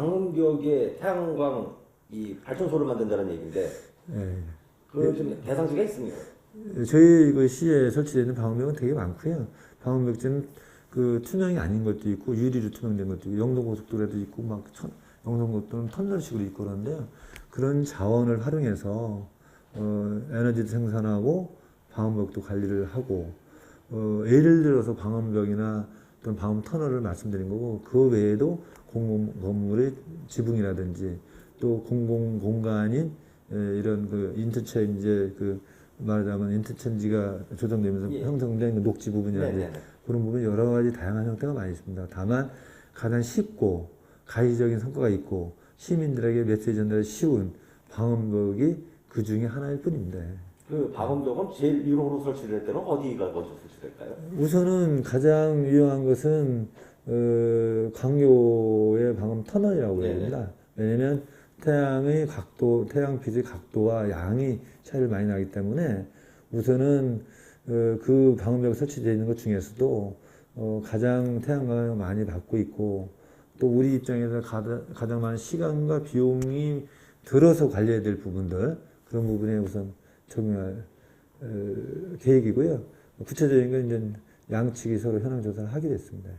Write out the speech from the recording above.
방음벽에 태양광 이 발전소를 만든다는 얘기인데 예. 그좀 대상지가 있습니다. 저희 그 시에 설치되어 있는 방음벽은 되게 많고요. 방음벽지는 그 투명이 아닌 것도 있고 유리로 투명된 것도 있고 영동고속도로에도 있고 막 천, 영동고속도로는 터널식으로 있고 그런데요. 그런 자원을 활용해서 어, 에너지도 생산하고 방음벽도 관리를 하고 어, 예를 들어서 방음벽이나 또는 방음 터널을 말씀드린 거고 그 외에도 공공 건물의 지붕이라든지 또 공공 공간인 에, 이런 그 인터체인지 그 말하자면 인터체인지가 조정되면서 예. 형성된 그 녹지 부분이라든지 네 네. 그런 부분 여러 가지 다양한 형태가 많이 있습니다. 다만 가장 쉽고 가시적인 성과가 있고 시민들에게 메시지 전달이 쉬운 방음벽이 그 중에 하나일 뿐입니다. 그 방음벽은 제일 유로로 설치될 때는 어디가 먼저 설치될까요? 우선은 가장 유용한 것은 어, 강요의 방음 터널이라고. 됩니다. 왜냐하면 태양의 각도, 태양 빛의 각도와 양이 차이를 많이 나기 때문에 우선은 어, 그 방음벽 설치되어 있는 것 중에서도 어, 가장 태양 광을 많이 받고 있고 또 우리 입장에서 가장, 가장 많은 시간과 비용이 들어서 관리해야 될 부분들 그런 부분에 우선 적용할 어, 계획이고요. 구체적인 건 이제 양측이 서로 현황 조사를 하게 됐습니다.